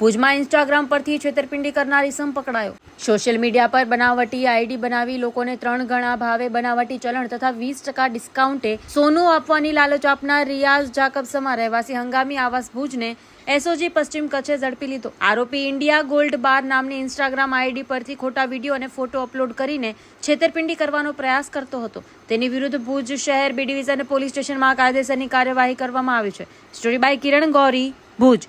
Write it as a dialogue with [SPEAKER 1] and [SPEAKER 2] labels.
[SPEAKER 1] ભુજમાં ઇન્સ્ટાગ્રામ પરથી છેતરપિંડી કરનાર ઇસમ પકડાયો. સોશિયલ મીડિયા પર બનાવટી આઈડી બનાવી લોકોને ત્રણ ગણા ભાવે બનાવટી ચલણ તથા વીસ ટકા ડિસ્કાઉન્ટે સોનું આપવાની લાલચ આપનાર રિયાઝ જાકબસમાં રહેવાસી હંગામી આવાસ ભુજને એસઓજી પશ્ચિમ કચ્છે ઝડપી લીધો. આરોપી ઇન્ડિયા ગોલ્ડ બાર નામની ઇન્સ્ટાગ્રામ આઈડી પરથી ખોટા વીડિયો અને ફોટો અપલોડ કરીને છેતરપિંડી કરવાનો પ્રયાસ કરતો હતો. તેની વિરુદ્ધ ભુજ શહેર બી ડિવિઝન પોલીસ સ્ટેશનમાં કાયદેસરની કાર્યવાહી કરવામાં આવી છે. Story by Kiran Gauri, Bhuj.